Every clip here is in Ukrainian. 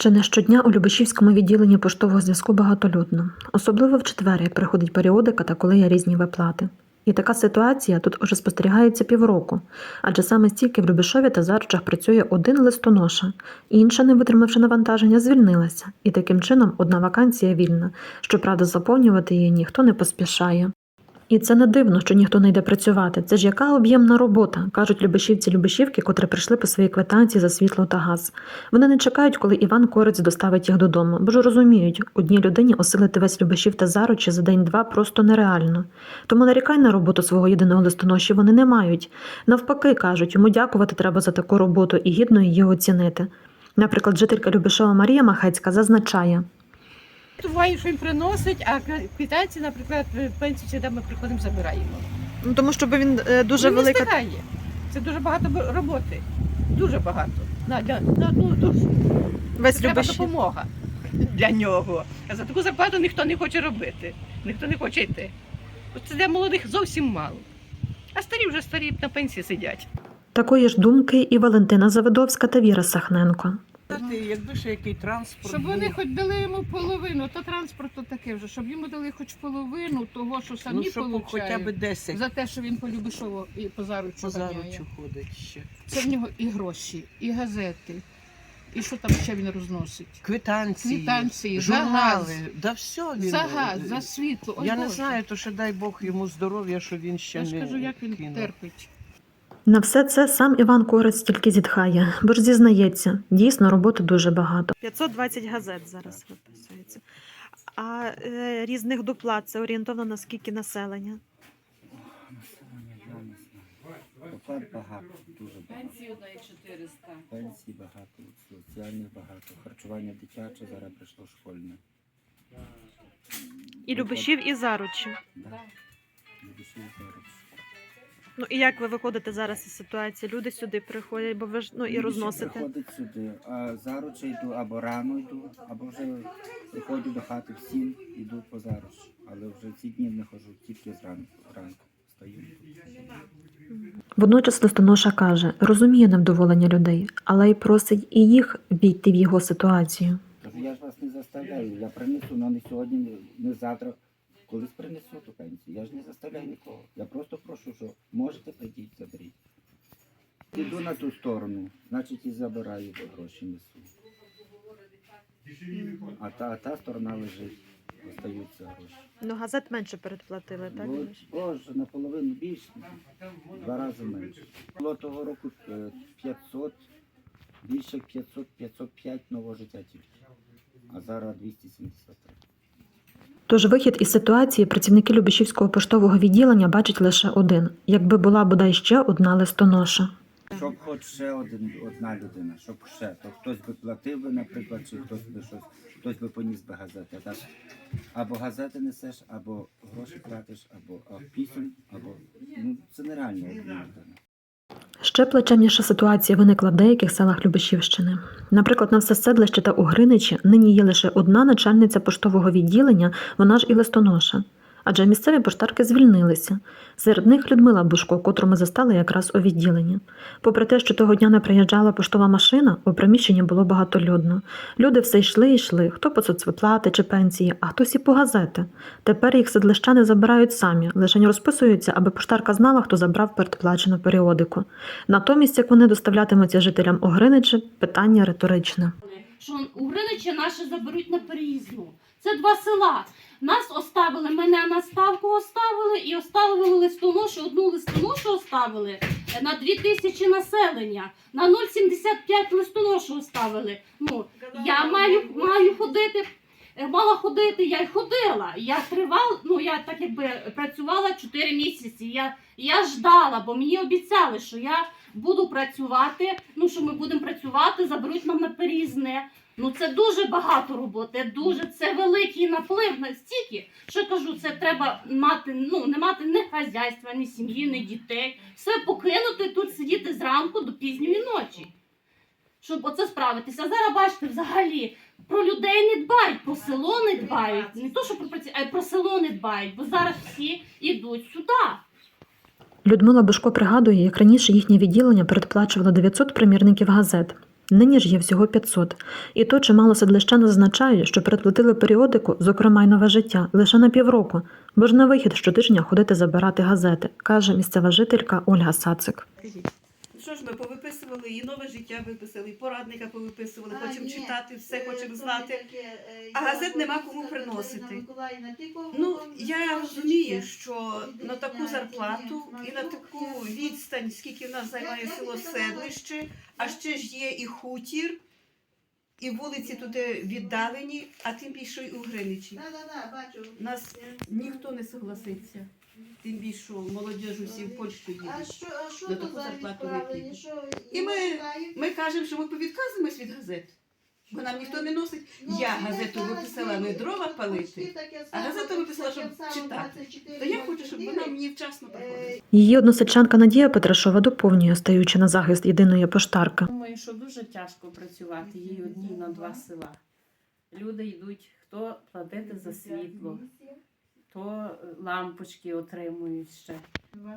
Чи не щодня у Любешівському відділенні поштового зв'язку багатолюдно, особливо в четвер, як приходить періодика та коли є різні виплати. І така ситуація тут уже спостерігається півроку, адже саме стільки в Любешові та Зарчах працює один листоноша, інша, не витримавши навантаження, звільнилася, і таким чином одна вакансія вільна. Щоправда, заповнювати її ніхто не поспішає. І це не дивно, що ніхто не йде працювати. Це ж яка об'ємна робота, кажуть любишівці любишівки, котрі прийшли по своїй квитанції за світло та газ. Вони не чекають, коли Іван Корець доставить їх додому, бо ж розуміють, одній людині осилити весь любишів та заручі за день-два просто нереально. Тому нарікай на роботу свого єдиного листоноші вони не мають. Навпаки, кажуть, йому дякувати треба за таку роботу і гідно її оцінити. Наприклад, жителька Любишова Марія Махецька зазначає. Буває, що він приносить, а квитанції, наприклад, пенсію завжди ми приходимо, забираємо. Ну тому що він е, Він не встигає. Це дуже багато роботи. Дуже багато. На, для, на одну душу. весь Це треба допомога для нього. А за таку зарплату ніхто не хоче робити. Ніхто не хоче йти. От Це для молодих зовсім мало. А старі вже старі на пенсії сидять. Такої ж думки і Валентина Завидовська та Віра Сахненко. Якби ще який транспорт. Щоб вони був. хоч дали йому половину, то транспорт то таке вже, щоб йому дали хоч половину того, що самі ну, щоб хоча б 10 За те, що він по Любишово і по заручу по заручу ходить ще. Це в нього і гроші, і газети, і що там ще він розносить. Квитанції, Квитанції, за газ, да все він. за газ, е, за світло. Ой, Я не Боже. знаю, то ще дай Бог йому здоров'я, що він ще Я ж не кажу, як він кинув. терпить. На все це сам Іван Корець тільки зітхає, бо ж зізнається, дійсно роботи дуже багато. 520 газет зараз виписується. А е, різних доплат це орієнтовно на скільки населення? Доплат багато, дуже багато. Пенсії одної 400. Пенсій багато, соціальних багато, харчування дитяче, зараз прийшло школьне. І Любишів, і Заручі. Да. Любишів зараз. Ну і як ви виходите зараз із ситуації? Люди сюди приходять, бо ви ж ну і Більше розносите. Приходить сюди, а заручі йду або рано йду, або вже приходжу до хати в сім, йду по заруч. Але вже ці дні не ходжу, тільки зранку, зранку стою. Водночас листоноша каже, розуміє невдоволення людей, але й просить і їх війти в його ситуацію. Кажу, я ж вас не заставляю, я принесу, але не сьогодні, не завтра. Колись принесу ту пенсію. Я ж не заставляю нікого. Я просто прошу, що можете прийдіть, заберіть. Іду на ту сторону, значить і забираю, бо гроші несу. А та, а та сторона лежить, остаються гроші. Ну газет менше передплатили, так? Бо, Любиш? Боже, наполовину більше, два рази менше. Було того року е, 500, більше 500, 505 нового життя тільки. А зараз 273. Тож вихід із ситуації працівники Любешівського поштового відділення бачать лише один, якби була бодай ще одна листоноша. Щоб хоч ще один, одна людина, щоб ще, то хтось би платив би, наприклад, чи хтось би щось, хтось би поніс би газети. Так або газети несеш, або гроші платиш, або а, або ну це нереально. Ще плачевніша ситуація виникла в деяких селах Любешівщини. Наприклад, на Всеседлище та у Гриничі нині є лише одна начальниця поштового відділення, вона ж і листоноша. Адже місцеві поштарки звільнилися. Серед них Людмила Бушко, котру ми застали якраз у відділенні. Попри те, що того дня не приїжджала поштова машина, у приміщенні було багатолюдно. Люди все йшли і йшли, хто по соцвиплати чи пенсії, а хтось і по газети. Тепер їх седлищани забирають самі, лише не розписуються, аби поштарка знала, хто забрав передплачену періодику. Натомість, як вони доставлятимуться жителям Огриничі, питання риторичне. що у Гриничі наші заберуть на переїзну. Це два села. Нас оставили, мене на ставку оставили і оставили листоношу, одну листоношу оставили на 2 тисячі населення. На 0,75 листоношу оставили. Ну, я маю, маю ходити, е, мала ходити, я й ходила. Я тривала, ну я так якби працювала 4 місяці. Я, я ждала, бо мені обіцяли, що я буду працювати, ну що ми будемо працювати, заберуть нам на переїзне. Ну це дуже багато роботи, дуже це великий наплив настільки, що кажу, це треба мати, ну не мати ні хазяйства, ні сім'ї, ні дітей. Все покинути тут сидіти зранку до пізньої ночі. Щоб оце справитися. Зараз бачите, взагалі про людей не дбають, про село не дбають. Не то, що про праці, а й про село не дбають, бо зараз всі йдуть сюди. Людмила Бушко пригадує, як раніше їхнє відділення передплачувало 900 примірників газет. Нині ж є всього 500. І то чимало садлищан зазначає, що передплатили періодику, зокрема й нове життя, лише на півроку, бо ж на вихід щотижня ходити забирати газети, каже місцева жителька Ольга Сацик. Що ж ми повиписували, і нове життя виписали, і порадника повиписували, А, хочемо ні, читати, все е, хочемо знати. е, А газет нема кому приносити. Ну, я розумію, що на таку зарплату і на таку відстань, скільки в нас займає село селище, Седлище, а ще ж є і хутір, і вулиці туди віддалені, а тим більше й у Гриничі. Нас ніхто не согласиться. Тим більше, що молодіж усі в Польщу А що, а що На то таку за зарплату відправлення? вип'ють. І ми- Ми кажемо, що ми повідказуємось від газет, бо нам ніхто не носить. Ну, Я газету виписала не дрова палити, а газету виписала, щоб читати. То я хочу, щоб вона мені вчасно приходила. Е, Її односельчанка Надія Петрашова доповнює, стаючи на захист єдиної поштарки. Думаю, що дуже тяжко працювати їй одній на два села. Люди йдуть, хто платити за світло, то е, лампочки отримують ще.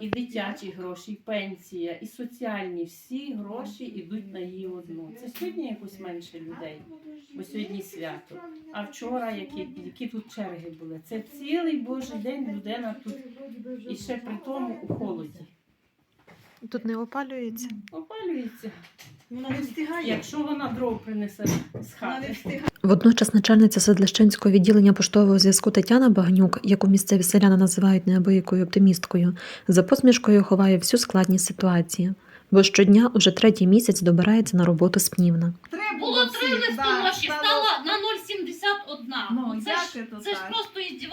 І дитячі гроші, і пенсія, і соціальні всі гроші йдуть на її одну. Це сьогодні якось менше людей, бо сьогодні свято. А вчора які, які тут черги були? Це цілий божий день людина тут і ще при тому у холоді. Тут не опалюється. Опалюється. Вона не встигає. Якщо вона дров принесе з хати. встигає. Водночас начальниця Седлищенського відділення поштового зв'язку Тетяна Багнюк, яку місцеві селяни називають неабиякою оптимісткою, за посмішкою ховає всю складність ситуації, бо щодня уже третій місяць добирається на роботу з Пнівна. Було три листоноші, стало на 0,71. Ну, це як ж, це це ж так? просто іздівательство,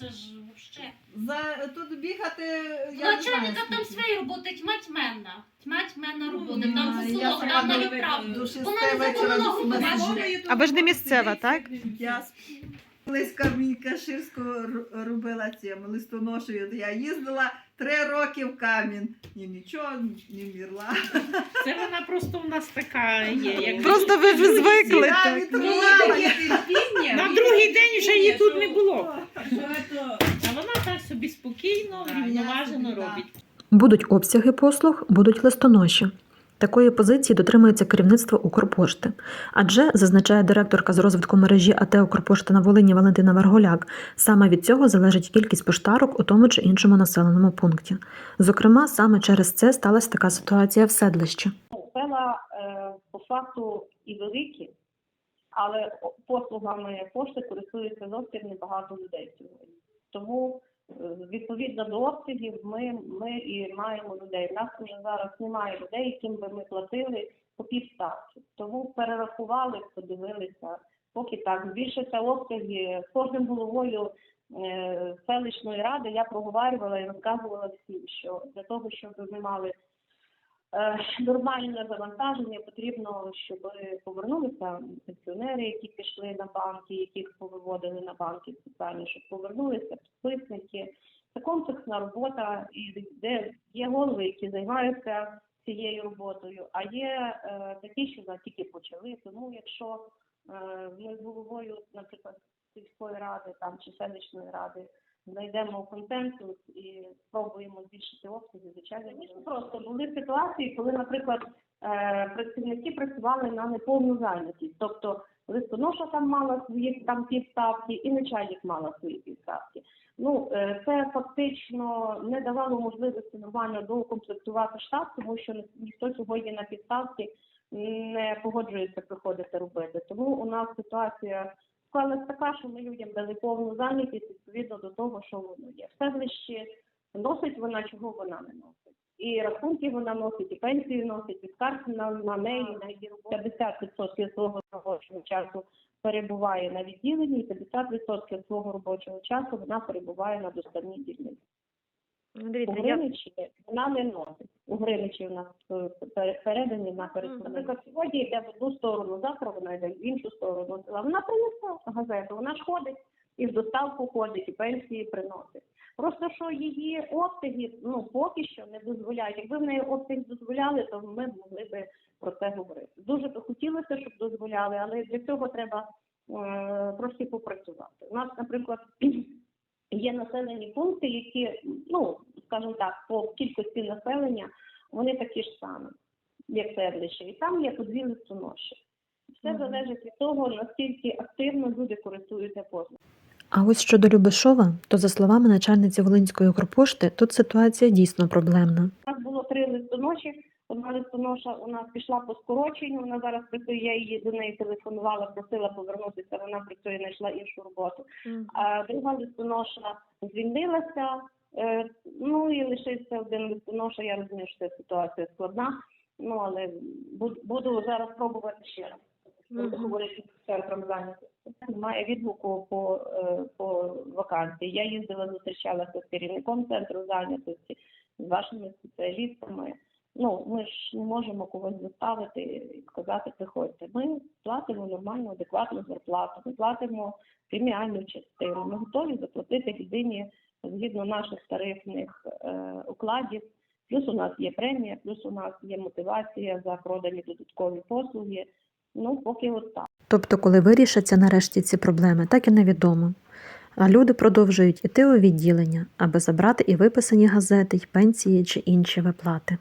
це ж вообще. За тут бігати я не Начальника знаю, там скільки. своєї роботи тьма тьменна. Тьма тьменна робота. Ну, Там я за село, сама там на відправку. до шести Вона не вечора законна до група. семи. А ж не місцева, так? Я колись Камінька Ширського ру- робила цим листоношею. Я їздила три роки в камінь. Ні, нічого не мірла. Це вона просто у нас така є. Як Просто ви вже звикли. Так. на другий день вже її тут не було. А вона так собі спокійно, врівноважено робить. Будуть обсяги послуг, будуть листоноші. Такої позиції дотримується керівництво Укрпошти. Адже, зазначає директорка з розвитку мережі АТ Укрпошта на Волині Валентина Варголяк, саме від цього залежить кількість поштарок у тому чи іншому населеному пункті. Зокрема, саме через це сталася така ситуація в седлищі. села е, по факту і великі, але послугами пошти користується зовсім небагато людей сьогодні. Тому відповідно до обсягів ми, ми і маємо людей. У нас вже зараз немає людей, яким би ми платили по півставки. Тому перерахували, подивилися, поки так збільшаться обсяги з кожним головою. е, Селищної ради я проговорювала і розказувала всім, що для того, щоб ми мали нормальне завантаження потрібно, щоб повернулися пенсіонери, які пішли на банки, яких повиводили на банки спеціально, щоб повернулися підписники. Це комплексна робота, і де є голови, які займаються цією роботою, а є е, такі, що тільки почали. Тому якщо е, ми з головою, наприклад, сільської ради там чи селищної ради знайдемо консенсус і спробуємо збільшити обсяги, звичайно, просто були ситуації, коли, наприклад, е, працівники працювали на неповну зайнятість. Тобто листоноша там мала свої там півставки, і начальник мала свої півставки. Ну е, це фактично не давало можливості нормально доукомплектувати штат, тому що ніхто сьогодні на підставки не погоджується приходити робити. Тому у нас ситуація склалась така, що ми людям дали повну занятість відповідно до того, що воно є. В седлищі носить вона, чого вона не носить. І рахунки вона носить, і пенсії носить, і скарг на, на неї, на її роботу. 50% свого робочого часу перебуває на відділенні, і 50% свого робочого часу вона перебуває на доставній дільниці. Ну, У Дивіться, я вона не носить. У Гриничі у нас е, передані на пересування. Наприклад, сьогодні йде в одну сторону, завтра вона йде в іншу сторону. Вона принесла газету, вона ж ходить і в доставку ходить, і пенсії приносить. Просто що її обсяги ну поки що не дозволяють. Якби в неї обсяг дозволяли, то ми могли би про це говорити. Дуже би хотілося, щоб дозволяли, але для цього треба е, трошки попрацювати. У нас, наприклад, є населені пункти, які, ну скажімо так, по кількості населення вони такі ж самі. як селище, і там є по дві листоноші. Все залежить від того, наскільки активно люди користуються послугами. А ось щодо Любешова, то за словами начальниці Волинської Укрпошти, тут ситуація дійсно проблемна. У нас було три листоноші. Одна листоноша у нас пішла по скороченню. Вона зараз працює. Я її до неї телефонувала, просила повернутися. Вона працює, знайшла іншу роботу. А друга листоноша звільнилася. Е, ну і лишився один листоноша. Я розумію, що ця ситуація складна. Ну але буду, буду зараз пробувати ще раз. Буду говорити з центром зайнятості. Немає відгуку по, е, по вакансії. Я їздила, зустрічалася з керівником центру зайнятості, з вашими спеціалістами. Ну, ми ж не можемо когось заставити і сказати, приходьте. Ми платимо нормальну, адекватну зарплату, ми платимо преміальну частину. Ми готові заплатити людині згідно наших тарифних е, укладів. Плюс у нас є премія, плюс у нас є мотивація за продані додаткові послуги. Ну, поки от так. Тобто, коли вирішаться нарешті ці проблеми, так і невідомо. А люди продовжують іти у відділення, аби забрати і виписані газети, й пенсії чи інші виплати.